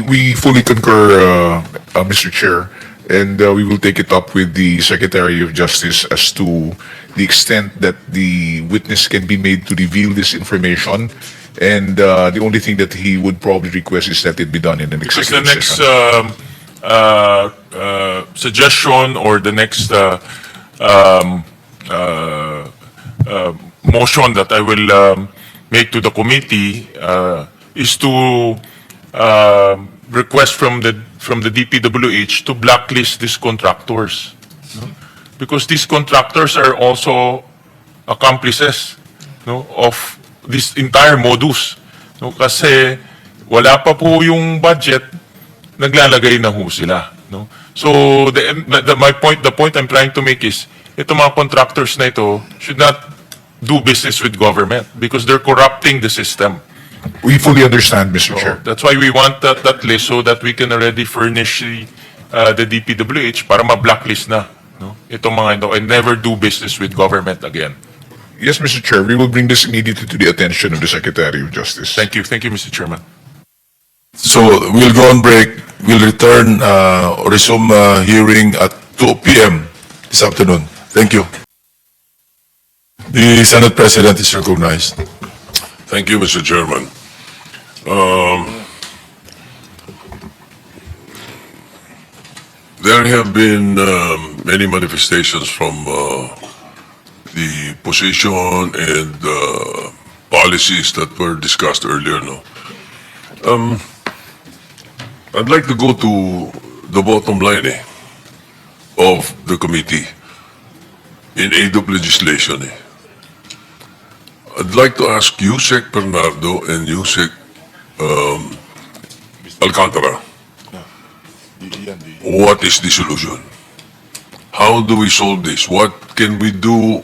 We fully concur, uh, uh, Mr. Chair, and uh, we will take it up with the Secretary of Justice as to the extent that the witness can be made to reveal this information. And uh, the only thing that he would probably request is that it be done in an Because the executive next session. um, uh, uh, suggestion or the next uh, um, uh, uh, motion that I will um, make to the committee uh, is to um, request from the from the DPWH to blacklist these contractors. no? Because these contractors are also accomplices no, of this entire modus. No? Kasi wala pa po yung budget, naglalagay na ho sila. No? So, the, the, my point, the point I'm trying to make is, ito mga contractors na ito should not do business with government because they're corrupting the system. We fully understand, Mr. Chair. That's why we want that, that list so that we can already furnish the, uh, the DPWH para ma-blacklist na. No? Itong mga ito and never do business with government again. Yes, Mr. Chair, we will bring this immediately to the attention of the Secretary of Justice. Thank you. Thank you, Mr. Chairman. So we'll go on break. We'll return, uh, resume uh, hearing at 2 p.m. this afternoon. Thank you. The Senate President is recognized. Thank you, Mr. Chairman. Um, There have been um, many manifestations from uh, the position and uh, policies that were discussed earlier, no? Um, I'd like to go to the bottom line eh, of the committee in aid of legislation. Eh. I'd like to ask Yusek Bernardo and Yusek um, Alcantara, what is the solution? How do we solve this? What can we do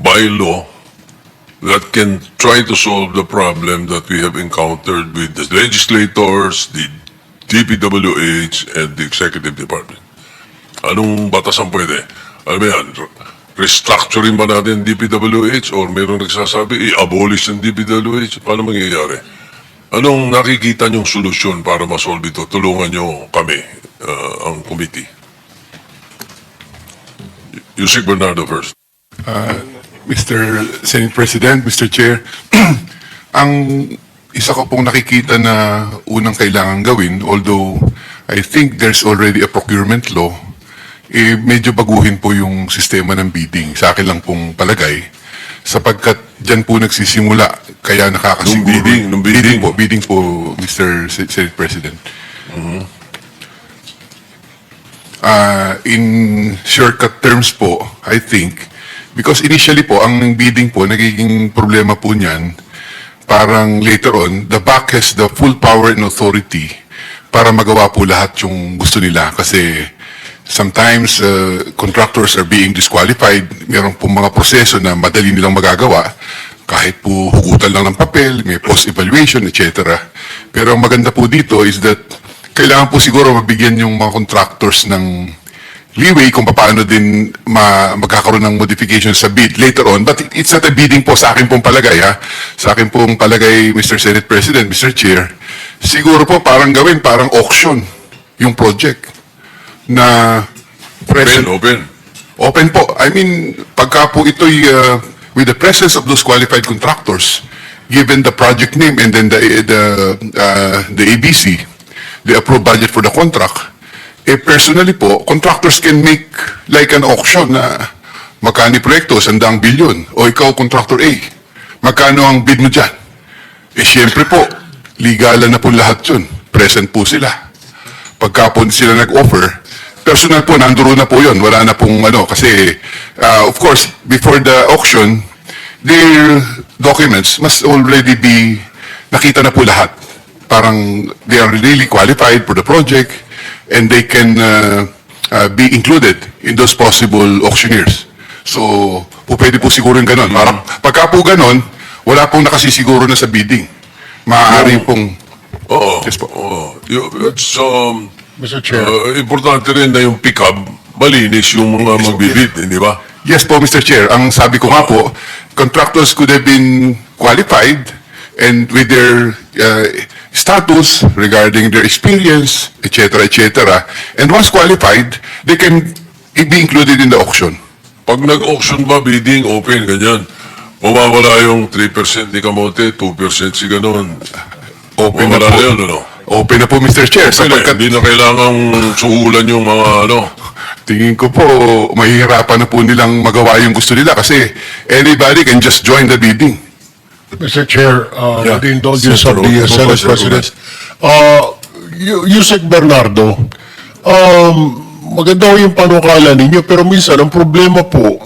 by law that can try to solve the problem that we have encountered with the legislators, the DPWH, and the executive department? Anong batas ang pwede? Alam mo yan, restructuring ba natin DPWH or meron nagsasabi, i-abolish ng DPWH? Paano mangyayari? Anong nakikita niyong solusyon para masolve ito? Tulungan niyo kami, uh, ang committee. Yusik Bernardo first. Mr. Senate President, Mr. Chair, ang isa ko pong nakikita na unang kailangan gawin, although I think there's already a procurement law, eh, medyo baguhin po yung sistema ng bidding. Sa akin lang pong palagay, sapagkat dyan po nagsisimula, kaya nakakasiguro. Nung bidding, nung bidding. po, bidding po, Mr. Se- Senate President. Ah, in shortcut terms po, I think, because initially po, ang bidding po, nagiging problema po niyan, parang later on, the back has the full power and authority para magawa po lahat yung gusto nila. Kasi sometimes uh, contractors are being disqualified, meron po mga proseso na madali nilang magagawa, kahit po hugutan lang ng papel, may post-evaluation, etc. Pero ang maganda po dito is that kailangan po siguro mabigyan yung mga contractors ng leeway kung paano din ma magkakaroon ng modification sa bid later on. But it- it's not a bidding po sa akin pong palagay ha. Sa akin pong palagay, Mr. Senate President, Mr. Chair, siguro po parang gawin, parang auction yung project na Open, present, open. Open po. I mean, pagka po ito'y uh, with the presence of those qualified contractors, given the project name and then the the uh, the ABC, the approved budget for the contract, eh personally po, contractors can make like an auction na magkano proyekto, sandang bilyon, o ikaw contractor A, magkano ang bid mo dyan? Eh syempre po, legalan na po lahat yun. Present po sila pagka po sila nag-offer, personal po, nandoon na po yun. Wala na pong ano, kasi, uh, of course, before the auction, their documents must already be, nakita na po lahat. Parang they are really qualified for the project and they can uh, uh, be included in those possible auctioneers. So, po pwede po siguro yung ganon. Parang, pagka po ganon, wala pong nakasisiguro na sa bidding. Maaari pong, Oo. Yes po. Oo. You- It's, um, Mr. Chair. uh, importante rin na yung pick-up, malinis yung mga magbibid, hindi ba? Yes po, Mr. Chair. Ang sabi ko nga po, contractors could have been qualified and with their uh, status regarding their experience, etc., etc. And once qualified, they can be included in the auction. Pag nag-auction ba, bidding, open, ganyan. Mawawala yung 3% ni Kamote, 2% si ganon. Open na Mawawala po. yun, ano? Open na po, Mr. Chair. Kasi Sapagkat hindi na kailangang suhulan yung mga ano. tingin ko po, mahihirapan na po nilang magawa yung gusto nila kasi anybody can just join the bidding. Mr. Chair, uh, Yeah. with the indulgence Senator of the uh, Ro- Senate Professor President, uh, Yu- Yusek Bernardo, um, maganda ho yung panukala ninyo, pero minsan ang problema po,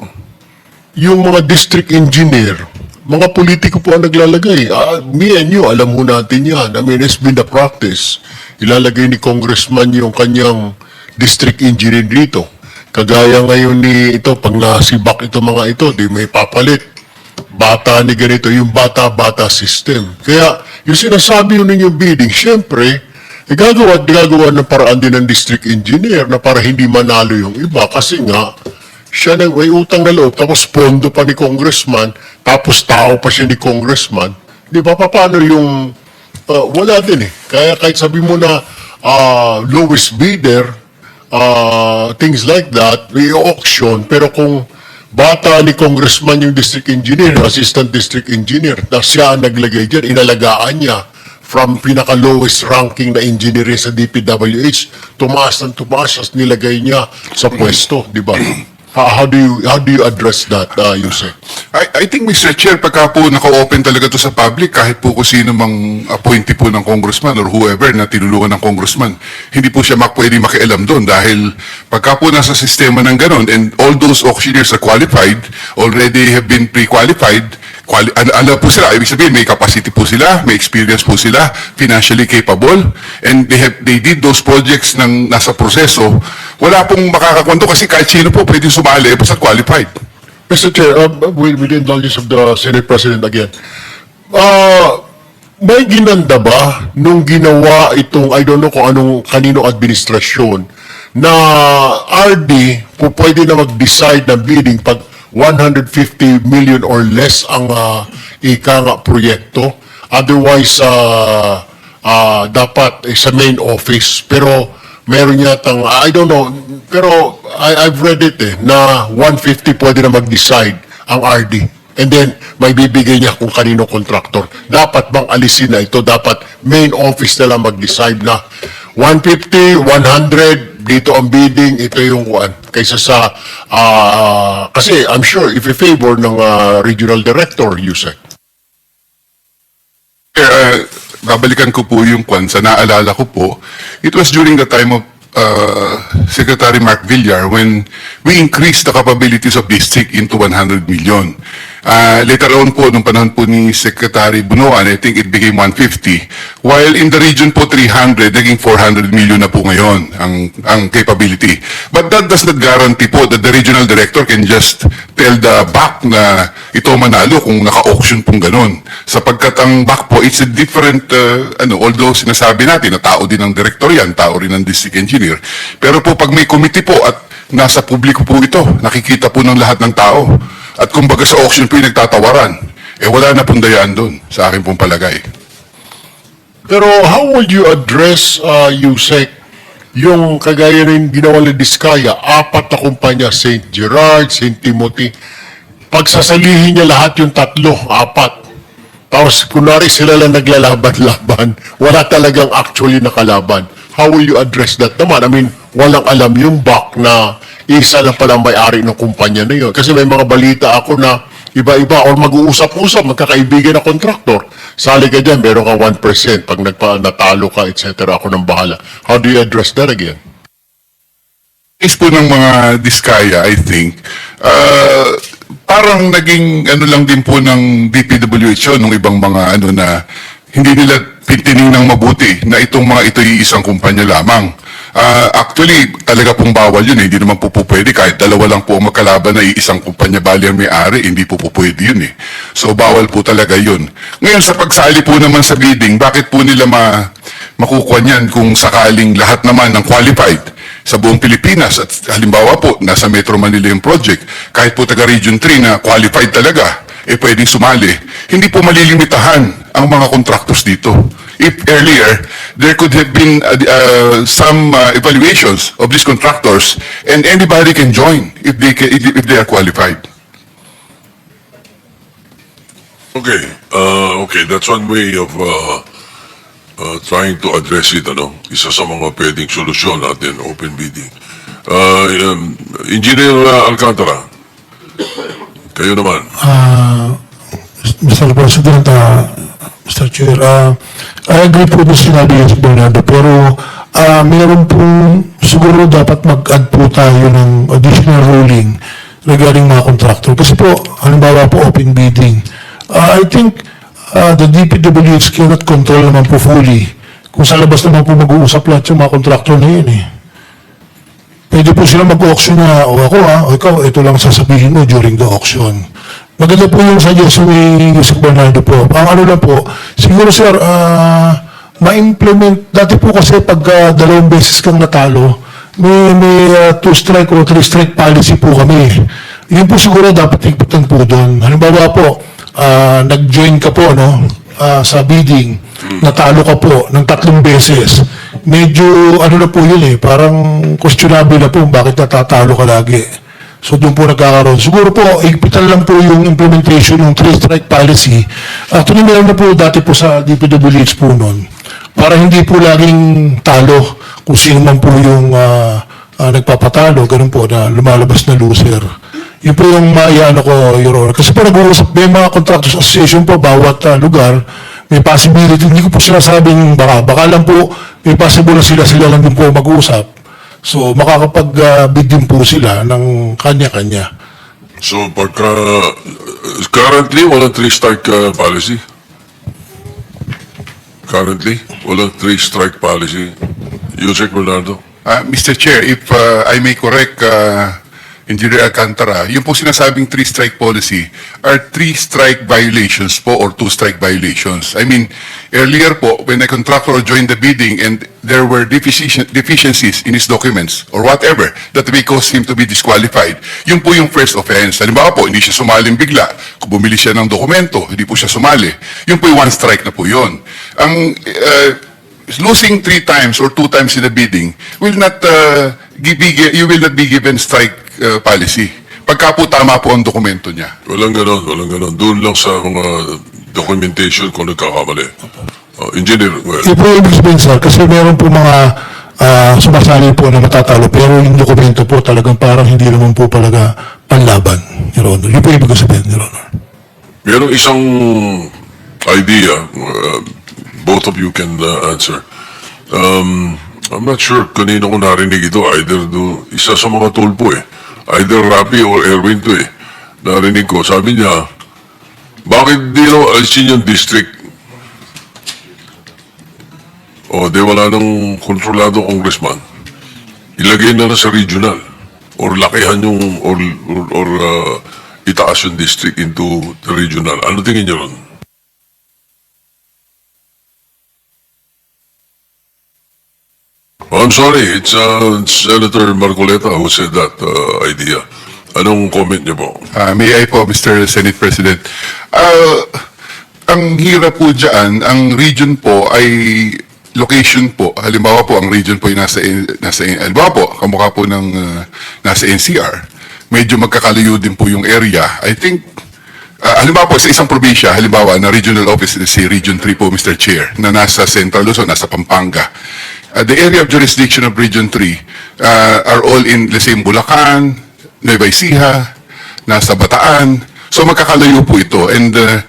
yung mga district engineer, mga politiko po ang naglalagay. Ah, me and you, alam mo natin yan. I mean, it's been the practice. Ilalagay ni congressman yung kanyang district engineer dito. Kagaya ngayon ni ito, pag nasibak ito mga ito, di may papalit bata ni ganito, yung bata-bata system. Kaya, yung sinasabi yun ninyong bidding, syempre, eh, gagawa gagawa ng paraan din ng district engineer na para hindi manalo yung iba. Kasi nga, siya na may utang na loob, tapos pondo pa ni congressman, tapos tao pa siya ni congressman. Di ba, pa- paano yung, uh, wala din eh. Kaya kahit sabi mo na uh, lowest bidder, uh, things like that, may auction, pero kung bata ni congressman yung district engineer, assistant district engineer, na siya ang naglagay dyan, inalagaan niya from pinaka-lowest ranking na engineer sa DPWH, tumaas ng tumaas, as nilagay niya sa pwesto, di ba? How, how do you how do you address that, uh, Yusek? I, I think, Mr. Chair, pagka po naka-open talaga to sa public, kahit po kung sino mang appointee po ng congressman or whoever na tinulungan ng congressman, hindi po siya pwede makialam doon dahil pagka po nasa sistema ng ganon and all those auctioneers are qualified, already have been pre-qualified, quali- al- alam po sila, ibig sabihin may capacity po sila, may experience po sila, financially capable, and they have they did those projects ng nasa proseso, wala pong makakakwento kasi kahit sino po pwede sumali basta qualified. Mr. Chair, uh, with, with the indulgence of the Senate President again, uh, may ginanda ba nung ginawa itong, I don't know kung anong kanino administrasyon, na RD po pwede na mag-decide ng bidding pag 150 million or less ang uh, ika nga proyekto. Otherwise, uh, uh, dapat eh, sa main office. Pero meron yatang, I don't know, pero I, I've read it eh, na 150 pwede na mag-decide ang RD. And then, may bibigay niya kung kanino contractor. Dapat bang alisin na ito? Dapat main office na lang mag-decide na 150, 100, dito ang bidding, ito yung one. Kaysa sa, ah, kasi I'm sure if you favor ng ah, regional director, Yusek. Uh, babalikan ko po yung kwan sa naalala ko po. It was during the time of uh, Secretary Mark Villar when we increased the capabilities of district into 100 million. Uh, later on po, nung panahon po ni Secretary Bunoan, I think it became 150. While in the region po 300, naging 400 million na po ngayon ang, ang capability. But that does not guarantee po that the regional director can just tell the back na ito manalo kung naka-auction pong ganun. Sapagkat ang back po, it's a different, uh, ano, although sinasabi natin na tao din ang director yan, tao rin ang district engineer. Pero po pag may committee po at nasa publiko po ito, nakikita po ng lahat ng tao. At kumbaga sa auction po yung nagtatawaran, eh wala na pong dayaan doon sa akin pong palagay. Pero how would you address, uh, Yusek, yung kagaya rin ginawa ni Diskaya, apat na kumpanya, St. Gerard, St. Timothy, pagsasalihin niya lahat yung tatlo, apat. Tapos kunwari sila lang naglalaban-laban, wala talagang actually nakalaban. How will you address that naman? I mean, walang alam yung back na isa lang palang may-ari ng kumpanya na yun. Kasi may mga balita ako na iba-iba or mag-uusap-usap, magkakaibigan na kontraktor. Sali ka dyan, meron ka 1%. Pag nagpa, natalo ka, etc. Ako nang bahala. How do you address that again? case po ng mga diskaya, I think, uh, parang naging ano lang din po ng DPWH yun, ng ibang mga ano na hindi nila tininang mabuti na itong mga ito ay isang kumpanya lamang. Ah, actually, talaga pong bawal yun. eh. Hindi naman po po pwede. Kahit dalawa lang po ang magkalaban na isang kumpanya bali ang may-ari, hindi po po pwede yun eh. So, bawal po talaga yun. Ngayon, sa pagsali po naman sa bidding, bakit po nila ma makukuha niyan kung sakaling lahat naman ng qualified sa buong Pilipinas at halimbawa po, nasa Metro Manila yung project, kahit po taga Region 3 na qualified talaga, eh pwedeng sumali, hindi po malilimitahan ang mga contractors dito. If earlier, there could have been uh, uh, some uh, evaluations of these contractors and anybody can join if they, ca- if they are qualified. Okay, uh, okay, that's one way of uh, uh, trying to address it, ano? Isa sa mga pwedeng solusyon natin, open bidding. Uh, um, Engineer Alcantara, kayo naman. Mr. President, uh, Mr. Chair, uh, I agree po doon sinabi ni Bernardo, pero uh, meron po siguro dapat mag-add po tayo ng additional ruling regarding mga contractor. Kasi po, halimbawa po open bidding. Uh, I think uh, the DPWH cannot control naman po fully kung sa labas naman po mag-uusap lahat yung mga contractor na yun eh. Pwede po sila mag-auction na, o ako ha, o ikaw, ito lang sasabihin mo during the auction. Maganda po yung suggestion ni Yusek Bernardo po. Ang ano lang po, siguro sir, ah, ma-implement, dati po kasi pag ah, dalawang beses kang natalo, may, may ah, two strike or three strike policy po kami. Yun po siguro dapat higpitan po doon. Halimbawa po, ah, nag-join ka po no, ah, sa bidding, natalo ka po ng tatlong beses. Medyo ano na po yun eh, parang questionable na po bakit natatalo ka lagi. So doon po nagkakaroon. Siguro po, higpitan lang po yung implementation ng three-strike policy. Actually, meron na po dati po sa DPWH po noon. Para hindi po laging talo kung sino man po yung ah, ah, nagpapatalo, ganun po na lumalabas na loser. Yun po yung maiyano ko, Your Honor. Kasi po nag-uusap, may mga contractors association po, bawat ah, lugar, may possibility, hindi ko po sinasabing baka, baka lang po, may possible na sila, sila lang din po mag-uusap. So, makakapag-bid din po sila ng kanya-kanya. So, pagka, uh, currently, walang three-strike uh, policy? Currently, walang three-strike policy? Yusek Bernardo? Uh, Mr. Chair, if uh, I may correct uh, Engineer Alcantara, yung po sinasabing three-strike policy are three-strike violations po or two-strike violations. I mean, earlier po, when a contractor joined the bidding and there were deficiencies in his documents or whatever that may cause him to be disqualified, yun po yung first offense. Halimbawa po, hindi siya sumaling bigla. Kung bumili siya ng dokumento, hindi po siya sumali. Yun po yung one strike na po yun. Ang uh, losing three times or two times in the bidding will not uh, give, you will not be given strike uh, policy. Pagka po tama po ang dokumento niya. Walang ganon, walang ganon. Doon lang sa mga documentation kung nagkakamali. Uh, engineer, well, Yun po yung ibig sabihin, sir, kasi meron po mga ah, sumasali po na matatalo, pero yung dokumento po talagang parang hindi naman po talaga panlaban, Your Honor. Yun po yung ibig sabihin, Your Honor. Merong isang idea, uh, both of you can uh, answer. Um, I'm not sure kanino ko narinig ito, either do, isa sa mga tulpo eh. Either Rapi or Erwin to eh. Narinig ko, sabi niya, bakit di raw alisin yung district? O, di wala nang kontrolado congressman. Ilagay na lang sa regional. Or lakihan yung, or, or, or uh, itaas yung district into the regional. Ano tingin niyo ron? I'm sorry, it's uh, Senator Marcoleta who said that uh, idea. Anong comment niyo po? Uh, may I po, Mr. Senate President. Uh, ang hirap po dyan, ang region po ay location po. Halimbawa po, ang region po ay nasa, nasa halimbawa po, kamukha po ng uh, nasa NCR. Medyo magkakalayo din po yung area. I think, uh, halimbawa po, sa isang probinsya, halimbawa, na regional office, si Region 3 po, Mr. Chair, na nasa Central Luzon, nasa Pampanga. Uh, the area of jurisdiction of Region 3 uh, are all in, let's say, Bulacan, Nueva Ecija, nasa Bataan. So magkakalayo po ito. And uh,